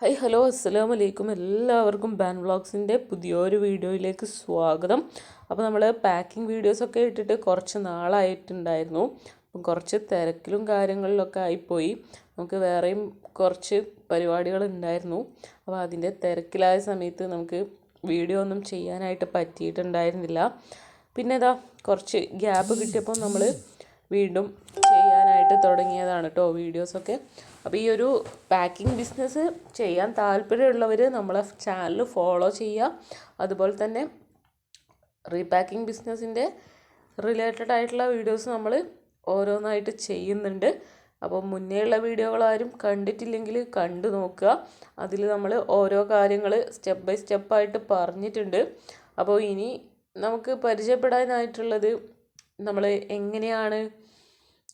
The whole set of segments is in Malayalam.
ഹായ് ഹലോ അസ്സലാമു അലൈക്കും എല്ലാവർക്കും ബാൻ വ്ളോഗ്സിന്റെ പുതിയൊരു വീഡിയോയിലേക്ക് സ്വാഗതം. അപ്പോൾ നമ്മൾ പാക്കിംഗ് വീഡിയോസൊക്കെ ഇട്ടിട്ട് കുറച്ച് നാളായിട്ടുണ്ടായിരുന്നു. അപ്പം കുറച്ച് തിരക്കിലും കാര്യങ്ങളിലൊക്കെ ആയിപ്പോയി. നമുക്ക് വേറെയും കുറച്ച് പരിപാടികൾ ഉണ്ടായിരുന്നു അപ്പോൾ അതിന്റെ തിരക്കിലായ സമയത്ത് നമുക്ക് വീഡിയോ ഒന്നും ചെയ്യാനായിട്ട് പറ്റിയിട്ടുണ്ടായിരുന്നില്ല. പിന്നെ ഇതാ കുറച്ച് ഗ്യാപ്പ് കിട്ടിയപ്പോൾ നമ്മൾ വീണ്ടും ചെയ്യാനായിട്ട് തുടങ്ങിയതാണ് കേട്ടോ വീഡിയോസൊക്കെ. അപ്പോൾ ഈ ഒരു പാക്കിംഗ് ബിസിനസ് ചെയ്യാൻ താല്പര്യമുള്ളവർ നമ്മളെ ചാനൽ ഫോളോ ചെയ്യുക. അതുപോലെ തന്നെ റീപാക്കിംഗ് ബിസിനസ്സിന്റെ റിലേറ്റഡ് ആയിട്ടുള്ള വീഡിയോസ് നമ്മൾ ഓരോന്നായിട്ട് ചെയ്യുന്നുണ്ട്. അപ്പോൾ മുന്നേയുള്ള വീഡിയോകൾ ആരും കണ്ടിട്ടില്ലെങ്കിൽ കണ്ടു നോക്കുക. അതിൽ നമ്മൾ ഓരോ കാര്യങ്ങൾ സ്റ്റെപ്പ് ബൈ സ്റ്റെപ്പായിട്ട് പറഞ്ഞിട്ടുണ്ട്. അപ്പോൾ ഇനി നമുക്ക് പരിചയപ്പെടാനായിട്ടുള്ളത് നമ്മൾ എങ്ങനെയാണ്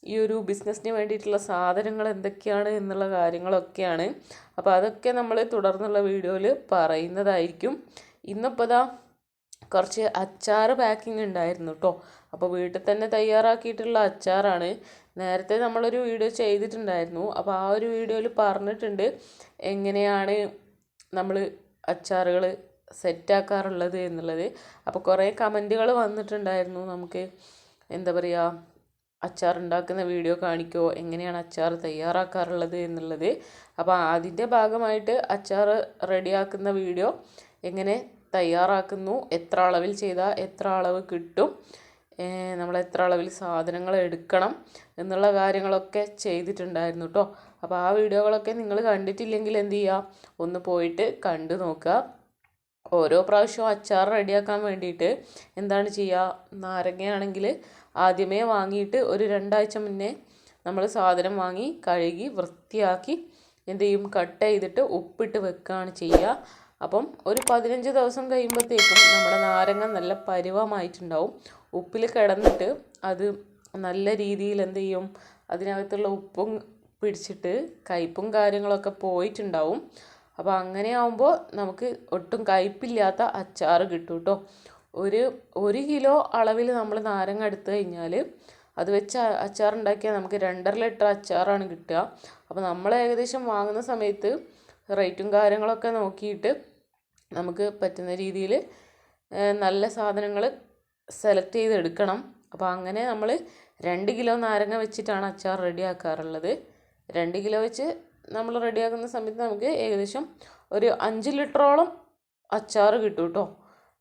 ഈ ഒരു ബിസിനസ്സിന് വേണ്ടിയിട്ടുള്ള സാധനങ്ങൾ എന്തൊക്കെയാണ് എന്നുള്ള കാര്യങ്ങളൊക്കെയാണ്. അപ്പോൾ അതൊക്കെ നമ്മൾ തുടർന്നുള്ള വീഡിയോയിൽ പറയുന്നതായിരിക്കും. ഇന്നിപ്പോൾ ഇതാ കുറച്ച് അച്ചാർ പാക്കിംഗ് ഉണ്ടായിരുന്നു കേട്ടോ അപ്പോൾ വീട്ടിൽ തന്നെ തയ്യാറാക്കിയിട്ടുള്ള അച്ചാറാണ്. നേരത്തെ നമ്മളൊരു വീഡിയോ ചെയ്തിട്ടുണ്ടായിരുന്നു. അപ്പോൾ ആ ഒരു വീഡിയോയിൽ പറഞ്ഞിട്ടുണ്ട് എങ്ങനെയാണ് നമ്മൾ അച്ചാറുകൾ സെറ്റാക്കാറുള്ളത് എന്നുള്ളത്. അപ്പോൾ കുറേ കമന്റുകൾ വന്നിട്ടുണ്ടായിരുന്നു നമുക്ക്. എന്താ പറയുക അച്ചാർ ഉണ്ടാക്കുന്ന വീഡിയോ കാണിക്കുമോ എങ്ങനെയാണ് അച്ചാർ തയ്യാറാക്കാറുള്ളത് എന്നുള്ളത്. അപ്പോൾ അതിന്റെ ഭാഗമായിട്ട് അച്ചാർ റെഡിയാക്കുന്ന വീഡിയോ എങ്ങനെ തയ്യാറാക്കുന്നു എത്ര അളവിൽ ചെയ്താൽ എത്ര അളവ് കിട്ടും നമ്മൾ എത്ര അളവിൽ സാധനങ്ങൾ എടുക്കണം എന്നുള്ള കാര്യങ്ങളൊക്കെ ചെയ്തിട്ടുണ്ടായിരുന്നു കേട്ടോ. അപ്പോൾ ആ വീഡിയോകളൊക്കെ നിങ്ങൾ കണ്ടിട്ടില്ലെങ്കിൽ എന്ത് ചെയ്യുക? ഒന്ന് പോയിട്ട് കണ്ടു നോക്കുക. ഓരോ പ്രാവശ്യവും അച്ചാർ റെഡിയാക്കാൻ വേണ്ടിയിട്ട് എന്താണ് ചെയ്യുക? നാരങ്ങയാണെങ്കിൽ ആദ്യമേ വാങ്ങിയിട്ട് ഒരു രണ്ടാഴ്ച മുന്നേ നമ്മൾ സാധനം വാങ്ങി കഴുകി വൃത്തിയാക്കി എന്ത് ചെയ്യും? കട്ട് ചെയ്തിട്ട് ഉപ്പിട്ട് വെക്കുകയാണ് ചെയ്യുക. അപ്പം ഒരു പതിനഞ്ച് ദിവസം കഴിയുമ്പോഴത്തേക്കും നമ്മുടെ നാരങ്ങ നല്ല പരുവമായിട്ടുണ്ടാവും. ഉപ്പിൽ കിടന്നിട്ട് അത് നല്ല രീതിയിൽ എന്ത് ചെയ്യും? അതിനകത്തുള്ള ഉപ്പും പിടിച്ചിട്ട് കയ്പും കാര്യങ്ങളൊക്കെ പോയിട്ടുണ്ടാവും. അപ്പോൾ അങ്ങനെ ആകുമ്പോൾ നമുക്ക് ഒട്ടും കയ്പില്ലാത്ത അച്ചാർ കിട്ടും കേട്ടോ ഒരു ഒരു കിലോ അളവിൽ നമ്മൾ നാരങ്ങ എടുത്തു കഴിഞ്ഞാൽ അത് വെച്ച് അച്ചാർ ഉണ്ടാക്കിയാൽ നമുക്ക് രണ്ടര ലിറ്റർ അച്ചാറാണ് കിട്ടുക. അപ്പോൾ നമ്മൾ ഏകദേശം വാങ്ങുന്ന സമയത്ത് റേറ്റും കാര്യങ്ങളൊക്കെ നോക്കിയിട്ട് നമുക്ക് പറ്റുന്ന രീതിയിൽ നല്ല സാധനങ്ങൾ സെലക്ട് ചെയ്തെടുക്കണം. അപ്പോൾ അങ്ങനെ നമ്മൾ രണ്ട് കിലോ നാരങ്ങ വെച്ചിട്ടാണ് അച്ചാർ റെഡിയാക്കാറുള്ളത്. രണ്ട് കിലോ വെച്ച് നമ്മൾ റെഡിയാക്കുന്ന സമയത്ത് നമുക്ക് ഏകദേശം ഒരു അഞ്ച് ലിറ്ററോളം അച്ചാർ കിട്ടും കേട്ടോ.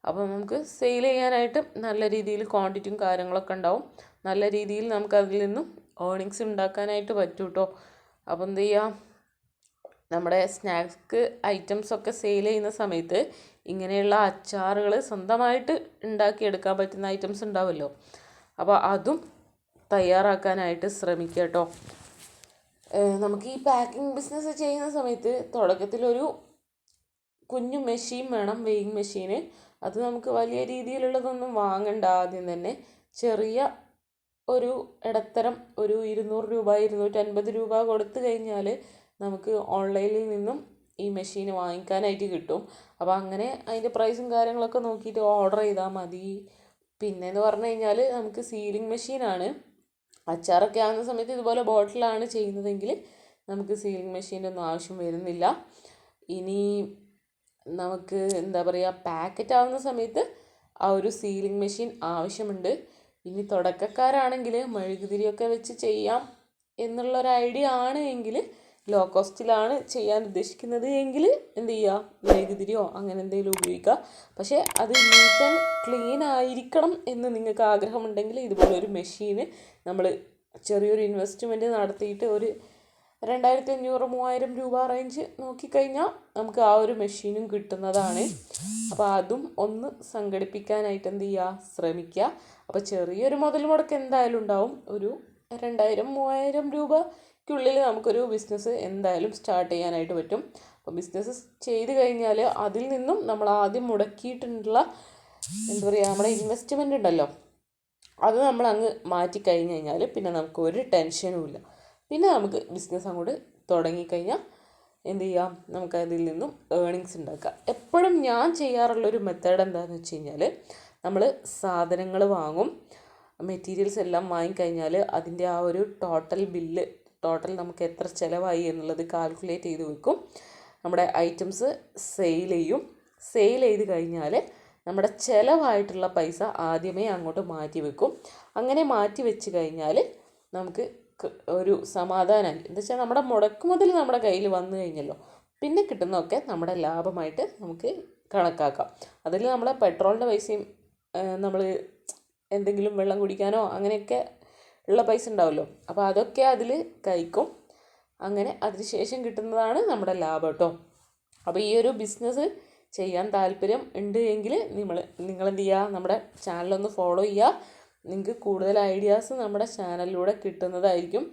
അപ്പോൾ നമുക്ക് സെയിൽ ചെയ്യാനായിട്ട് നല്ല രീതിയിൽ ക്വാണ്ടിറ്റിയും കാര്യങ്ങളൊക്കെ ഉണ്ടാവും. നല്ല രീതിയിൽ നമുക്ക് അതിൽ നിന്നും ഏണിങ്സ് ഉണ്ടാക്കാനായിട്ട് പറ്റും കേട്ടോ. അപ്പോൾ എന്ത് ചെയ്യാം? നമ്മുടെ സ്നാക്സ് ഐറ്റംസ് ഒക്കെ സെയിൽ ചെയ്യുന്ന സമയത്ത് ഇങ്ങനെയുള്ള അച്ചാറുകൾ സ്വന്തമായിട്ട് ഉണ്ടാക്കിയെടുക്കാൻ പറ്റുന്ന ഐറ്റംസ് ഉണ്ടാവുമല്ലോ അപ്പോൾ അതും തയ്യാറാക്കാനായിട്ട് ശ്രമിക്കുക കേട്ടോ. നമുക്ക് ഈ പാക്കിംഗ് ബിസിനസ് ചെയ്യുന്ന സമയത്ത് തുടക്കത്തിലൊരു കുഞ്ഞു മെഷീൻ വേണം വെയിങ് മെഷീന് അത് നമുക്ക് വലിയ രീതിയിലുള്ളതൊന്നും വാങ്ങണ്ട ആദ്യം തന്നെ. ചെറിയ ഒരു ഇടത്തരം ഒരു ഇരുന്നൂറ് രൂപ ഇരുന്നൂറ്റൻപത് രൂപ കൊടുത്തു കഴിഞ്ഞാൽ നമുക്ക് ഓൺലൈനിൽ നിന്നും ഈ മെഷീൻ വാങ്ങിക്കാനായിട്ട് കിട്ടും. അപ്പോൾ അങ്ങനെ അതിന്റെ പ്രൈസും കാര്യങ്ങളൊക്കെ നോക്കിയിട്ട് ഓർഡർ ചെയ്താൽ മതി. പിന്നെന്ന് പറഞ്ഞു കഴിഞ്ഞാൽ നമുക്ക് സീലിംഗ് മെഷീനാണ് അച്ചാറൊക്കെ ആകുന്ന സമയത്ത് ഇതുപോലെ ബോട്ടിലാണ് ചെയ്യുന്നതെങ്കിൽ നമുക്ക് സീലിംഗ് മെഷീന്റെ ഒന്നും ആവശ്യം വരുന്നില്ല. ഇനി നമുക്ക് എന്താ പറയുക പാക്കറ്റ് ആവുന്ന സമയത്ത് ആ ഒരു സീലിംഗ് മെഷീൻ ആവശ്യമുണ്ട്. ഇനി തുടക്കക്കാരാണെങ്കിൽ മെഴുകുതിരിയൊക്കെ വെച്ച് ചെയ്യാം എന്നുള്ളൊരു ഐഡിയ ആണ് എങ്കിൽ ലോ കോസ്റ്റിലാണ് ചെയ്യാൻ ഉദ്ദേശിക്കുന്നത് എങ്കിൽ എന്ത് ചെയ്യുക? മെഴുകുതിരിയോ അങ്ങനെ എന്തെങ്കിലും ഉപയോഗിക്കുക. പക്ഷേ അത് നീറ്റ് ആൻഡ് ക്ലീൻ ആയിരിക്കണം എന്ന് നിങ്ങൾക്ക് ആഗ്രഹമുണ്ടെങ്കിൽ ഇതുപോലൊരു മെഷീന് നമ്മൾ ചെറിയൊരു ഇൻവെസ്റ്റ്മെന്റ് നടത്തിയിട്ട് ഒരു രണ്ടായിരത്തി അഞ്ഞൂറ് മൂവായിരം രൂപ റേഞ്ച് നോക്കിക്കഴിഞ്ഞാൽ നമുക്ക് ആ ഒരു മെഷീനും കിട്ടുന്നതാണ്. അപ്പോൾ അതും ഒന്ന് സംഘടിപ്പിക്കാനായിട്ട് എന്ത് ചെയ്യുക? ശ്രമിക്കുക. അപ്പോൾ ചെറിയൊരു മുതൽ മുടക്ക് എന്തായാലും ഉണ്ടാവും. ഒരു രണ്ടായിരം മൂവായിരം രൂപയ്ക്കുള്ളിൽ നമുക്കൊരു ബിസിനസ് എന്തായാലും സ്റ്റാർട്ട് ചെയ്യാനായിട്ട് പറ്റും. അപ്പോൾ ബിസിനസ് ചെയ്ത് കഴിഞ്ഞാൽ അതിൽ നിന്നും നമ്മൾ ആദ്യം മുടക്കിയിട്ടുള്ള എന്താ പറയുക നമ്മുടെ ഇൻവെസ്റ്റ്മെന്റ് ഉണ്ടല്ലോ. അത് നമ്മൾ അങ്ങ് മാറ്റി കഴിഞ്ഞ് കഴിഞ്ഞാൽ പിന്നെ നമുക്ക് ഒരു ടെൻഷനും ഇല്ല. പിന്നെ നമുക്ക് ബിസിനസ് അങ്ങോട്ട് തുടങ്ങിക്കഴിഞ്ഞാൽ എന്ത് ചെയ്യാം നമുക്ക് അതിൽ നിന്നും ഏണിങ്സ് ഉണ്ടാക്കാം. എപ്പോഴും ഞാൻ ചെയ്യാറുള്ളൊരു മെത്തേഡ് എന്താണെന്ന് വെച്ച് കഴിഞ്ഞാൽ നമ്മൾ സാധനങ്ങൾ വാങ്ങും. മെറ്റീരിയൽസ് എല്ലാം വാങ്ങിക്കഴിഞ്ഞാൽ അതിന്റെ ആ ഒരു ടോട്ടൽ ബില്ല് ടോട്ടൽ നമുക്ക് എത്ര ചിലവായി എന്നുള്ളത് കാൽക്കുലേറ്റ് ചെയ്ത് വെക്കും. നമ്മുടെ ഐറ്റംസ് സെയിൽ ചെയ്യും. സെയിൽ ചെയ്ത് കഴിഞ്ഞാൽ നമ്മുടെ ചിലവായിട്ടുള്ള പൈസ ആദ്യമേ അങ്ങോട്ട് മാറ്റി വെക്കും. അങ്ങനെ മാറ്റി വെച്ച് കഴിഞ്ഞാൽ നമുക്ക് ഒരു സമാധാനമായി എന്താ വെച്ചാൽ നമ്മുടെ മുടക്ക് മുതൽ നമ്മുടെ കയ്യിൽ വന്നു കഴിഞ്ഞല്ലോ. പിന്നെ കിട്ടുന്നതൊക്കെ നമ്മുടെ ലാഭമായിട്ട് നമുക്ക് കണക്കാക്കാം. അതിൽ നമ്മളെ പെട്രോളിന്റെ പൈസയും നമ്മൾ എന്തെങ്കിലും വെള്ളം കുടിക്കാനോ അങ്ങനെയൊക്കെ ഉള്ള പൈസ ഉണ്ടാവുമല്ലോ. അപ്പോൾ അതൊക്കെ അതിൽ കഴിക്കും. അങ്ങനെ അതിന് ശേഷം കിട്ടുന്നതാണ് നമ്മുടെ ലാഭം കേട്ടോ. അപ്പോൾ ഈ ഒരു ബിസിനസ് ചെയ്യാൻ താല്പര്യം ഉണ്ട് എങ്കിൽ നിങ്ങൾ എന്ത് ചെയ്യുക നമ്മുടെ ചാനലൊന്ന് ഫോളോ ചെയ്യുക. നിങ്ങൾക്ക് കൂടുതൽ ഐഡിയാസ് നമ്മുടെ ചാനലിലൂടെ കിട്ടുന്നതായിരിക്കും.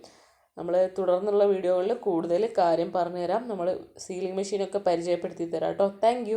നമ്മൾ തുടർന്നുള്ള വീഡിയോകളിൽ കൂടുതൽ കാര്യം പറഞ്ഞുതരാം. നമ്മൾ സീലിംഗ് മെഷീനൊക്കെ പരിചയപ്പെടുത്തി തരാം കേട്ടോ. താങ്ക്